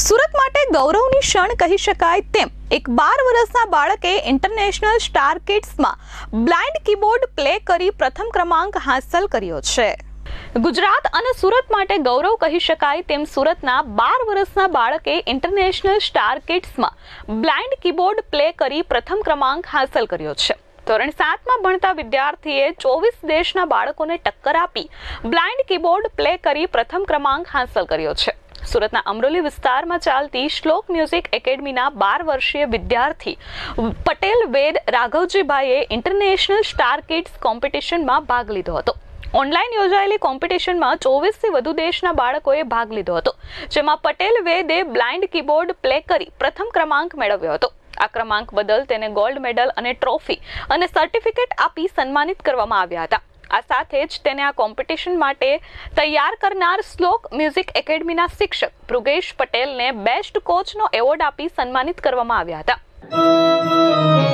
સુરત માટે ગૌરવની ક્ષણ કહી શકાય તેમ, એક બાર વર્ષના બાળકે ઇન્ટરનેશનલ સ્ટાર કિડ્સમાં બ્લાઇન્ડ કીબોર્ડ પ્લે કરી પ્રથમ ક્રમાંક હાંસલ કર્યો છે. ગુજરાત અને સુરત માટે ગૌરવ કહી શકાય તેમ, સુરતના બાર વર્ષના બાળકે ઇન્ટરનેશનલ સ્ટાર કિડ્સમાં બ્લાઇન્ડ કીબોર્ડ પ્લે કરી પ્રથમ ક્રમાંક હાંસલ કર્યો છે. ધોરણ સાતમાં ભણતા વિદ્યાર્થીએ ચોવીસ દેશના બાળકોને ટક્કર આપી બ્લાઇન્ડ કીબોર્ડ પ્લે કરી પ્રથમ ક્રમાંક હાંસલ કર્યો છે. સુરતના અમરોલી વિસ્તારમાં ચાલતી શ્લોક મ્યુઝિક એકેડમીના બાર વર્ષીય વિદ્યાર્થી પટેલ વેદ રાઘવજીભાઈએ ઇન્ટરનેશનલ સ્ટાર કિડ્સ કોમ્પિટિશનમાં ભાગ લીધો હતો. ઓનલાઈન યોજાયેલી કોમ્પિટિશનમાં ચોવીસથી વધુ દેશના બાળકોએ ભાગ લીધો હતો, જેમાં પટેલ વેદે બ્લાઇન્ડ કીબોર્ડ પ્લે કરી પ્રથમ ક્રમાંક મેળવ્યો હતો. આ ક્રમાંક બદલ તેને ગોલ્ડ મેડલ અને ટ્રોફી અને સર્ટિફિકેટ આપી સન્માનિત કરવામાં આવ્યા હતા. આ સાથે જ તેને આ કોમ્પિટિશન માટે તૈયાર કરનાર શ્લોક મ્યુઝિક એકેડમીના શિક્ષક ભૃગેશ પટેલને બેસ્ટ કોચનો એવોર્ડ આપી સન્માનિત કરવામાં આવ્યા હતા.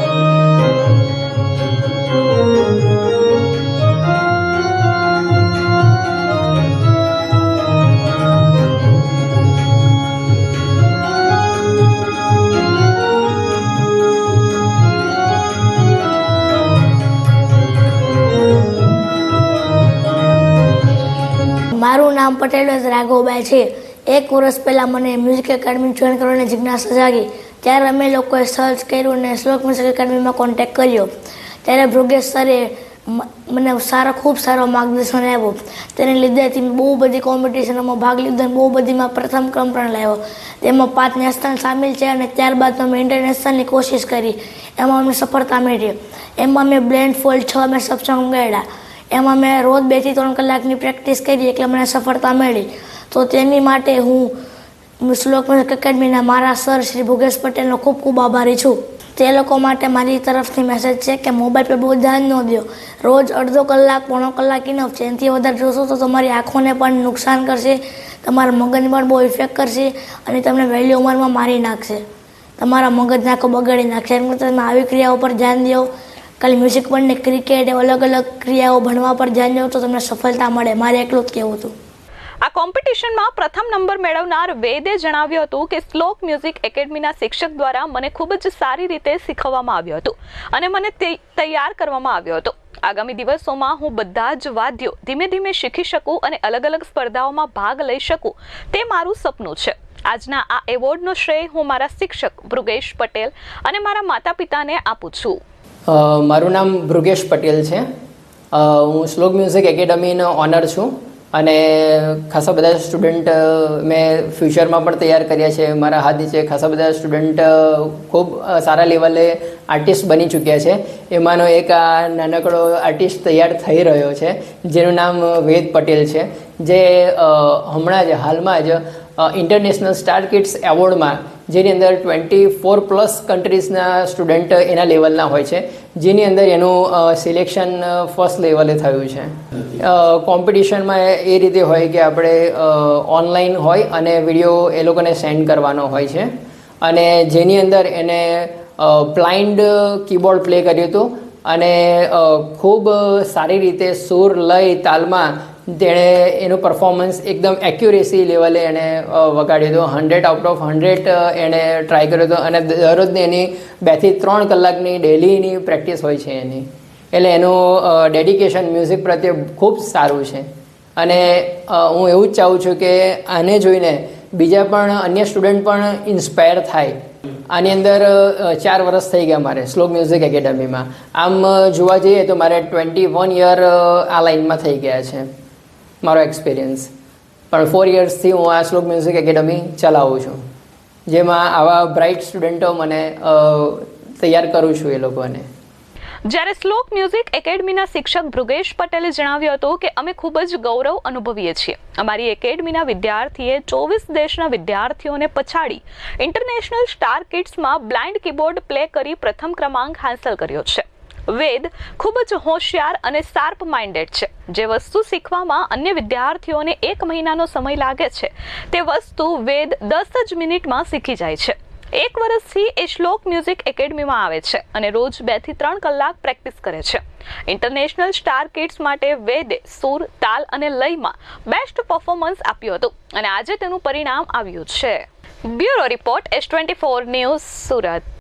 મારું નામ પટેલ રાઘવભાઈ છે. એક વર્ષ પહેલાં મને મ્યુઝિક એકેડમી જોઈન કરવાની જિજ્ઞાસા જાગી. ત્યારે અમે લોકોએ સર્ચ કર્યું અને શ્લોક મ્યુઝિક એકેડમીમાં કોન્ટેક્ટ કર્યો. ત્યારે ભૃગેશ સરે મને સારો, ખૂબ સારો માર્ગદર્શન આવ્યો તેને લીધેથી બહુ બધી કોમ્પિટિશનોમાં ભાગ લીધો અને બહુ બધીમાં પ્રથમ ક્રમ પણ લાવ્યો. તેમાં પાંચ નેશનલ સામેલ છે અને ત્યારબાદ અમે ઇન્ટરનેશનલની કોશિશ કરી. એમાં અમને સફળતા મળી. એમાં મેં બ્લેન્ડ ફોલ્ડ છ મેં સક્ષમ ગાયા એમાં મેં રોજ બેથી ત્રણ કલાકની પ્રેક્ટિસ કરી, એટલે મને સફળતા મળી. તો તેની માટે હું શ્લોક એકેડમીના મારા સર શ્રી ભોગેશ પટેલનો ખૂબ ખૂબ આભારી છું. તે લોકો માટે મારી તરફથી મેસેજ છે કે મોબાઈલ પર બહુ ધ્યાન ન દો. રોજ અડધો કલાક, પોણો કલાક ઇનફ છે. એનાથી વધારે જોશો તો તમારી આંખોને પણ નુકસાન કરશે, તમારા મગજને પણ બહુ ઇફેક્ટ કરશે અને તમને વહેલી ઉંમરમાં મારી નાખશે. તમારા મગજ નાખો બગાડી નાખશે. એમ તમે આવી ક્રિયાઓ પર ધ્યાન દો. ખાલી મ્યુઝિક પણ ને ક્રિકેટ એવા અલગ અલગ ક્રિયાઓ ભણવા પર ધ્યાન દો તો તમને સફળતા મળે. મારે એટલું જ કહેવું હતું. આ કોમ્પિટિશનમાં પ્રથમ નંબર મેળવનાર વેદે જણાવ્યું હતું કે શ્લોક મ્યુઝિક એકેડમીના શિક્ષક દ્વારા મને ખૂબ જ સારી રીતે શીખવવામાં આવ્યું હતું અને મને તૈયાર કરવામાં આવ્યો હતો. આગામી દિવસોમાં હું બધા જ વાદ્યો ધીમે ધીમે શીખી શકું અને અલગ અલગ સ્પર્ધાઓમાં ભાગ લઈ શકું તે મારું સપનું છે. આજના આ એવોર્ડનો શ્રેય હું મારા શિક્ષક ભૃગેશ પટેલ અને મારા માતા પિતાને આપું છું. મારું નામ ભૃગેશ પટેલ છે. હું શ્લોક મ્યુઝિક એકેડમીનો ઓનર છું અને ખાસા બધા સ્ટુડન્ટ મેં ફ્યુચરમાં પણ તૈયાર કર્યા છે. મારા હાથ નીચે ખાસા બધા સ્ટુડન્ટ ખૂબ સારા લેવલે આર્ટિસ્ટ બની ચૂક્યા છે. એમાંનો એક આ નાનકડો આર્ટિસ્ટ તૈયાર થઈ રહ્યો છે, જેનું નામ વેદ પટેલ છે, જે હમણાં જ, હાલમાં જ ઇન્ટરનેશનલ સ્ટાર કિડ્સ એવોર્ડમાં જેની અંદર ટ્વેન્ટી ફોર પ્લસ કન્ટ્રીઝના સ્ટુડન્ટ એના લેવલના હોય છે. જેની અંદર એનું સિલેક્શન ફર્સ્ટ લેવલે થયું છે. કોમ્પિટિશનમાં એ રીતે હોય કે આપણે ઓનલાઈન હોય અને વીડિયો એ લોકોને સેન્ડ કરવાનો હોય છે. અને જેની અંદર એને બ્લાઇન્ડ કીબોર્ડ પ્લે કર્યું હતું. અને ખૂબ સારી રીતે સૂર લય તાલમાં તેણે એનું પરફોર્મન્સ એકદમ એક્યુરેસી લેવલે એણે વગાડ્યું હતું. હંડ્રેડ આઉટ ઓફ હંડ્રેડ એણે ટ્રાય કર્યો હતો. અને દરરોજની એની બેથી ત્રણ કલાકની ડેલીની પ્રેક્ટિસ હોય છે એની. એટલે એનું ડેડિકેશન મ્યુઝિક પ્રત્યે ખૂબ સારું છે. અને હું એવું જ ચાહું છું કે આને જોઈને બીજા પણ અન્ય સ્ટુડન્ટ પણ ઇન્સ્પાયર થાય. આની અંદર ચાર વર્ષ થઈ ગયા મારે સ્લોક મ્યુઝિક એકેડમીમાં આમ જોવા જઈએ તો મારે ટ્વેન્ટી વન યર આ લાઈનમાં થઈ ગયા છે મારો એક્સપિરિયન્સ પણ ફોર યર્સથી હું આ શ્લોક મ્યુઝિક એકેડમી ચલાવું છું. જેમાં આવા બ્રાઇટ સ્ટુડન્ટો મને તૈયાર કરું છું એ લોકોને. જ્યારે શ્લોક મ્યુઝિક એકેડમીના શિક્ષક ભૃગેશ પટેલે જણાવ્યું હતું કે અમે ખૂબ જ ગૌરવ અનુભવીએ છીએ. અમારી એકેડમીના વિદ્યાર્થીએ ચોવીસ દેશના વિદ્યાર્થીઓને પછાડી ઇન્ટરનેશનલ સ્ટાર કિડ્સમાં બ્લાઇન્ડ કીબોર્ડ પ્લે કરી પ્રથમ ક્રમાંક હાંસલ કર્યો છે. વેદ ખૂબ જ હોશિયાર અને શાર્પ માઇન્ડેડ છે. જે વસ્તુ શીખવામાં અન્ય વિદ્યાર્થીઓને એક મહિનાનો સમય લાગે છે, તે વસ્તુ વેદ દસ જ મિનિટમાં શીખી જાય છે. એક વર્ષથી એ શ્લોક મ્યુઝિક એકેડમીમાં આવે છે અને રોજ બેથી ત્રણ કલાક પ્રેક્ટિસ કરે છે. ઇન્ટરનેશનલ સ્ટાર કિડ્સ માટે વેદે સુર, તાલ અને લયમાં બેસ્ટ પરફોર્મન્સ આપ્યું હતું અને આજે તેનું પરિણામ આવ્યું છે. Bureau report S twenty four news Surat.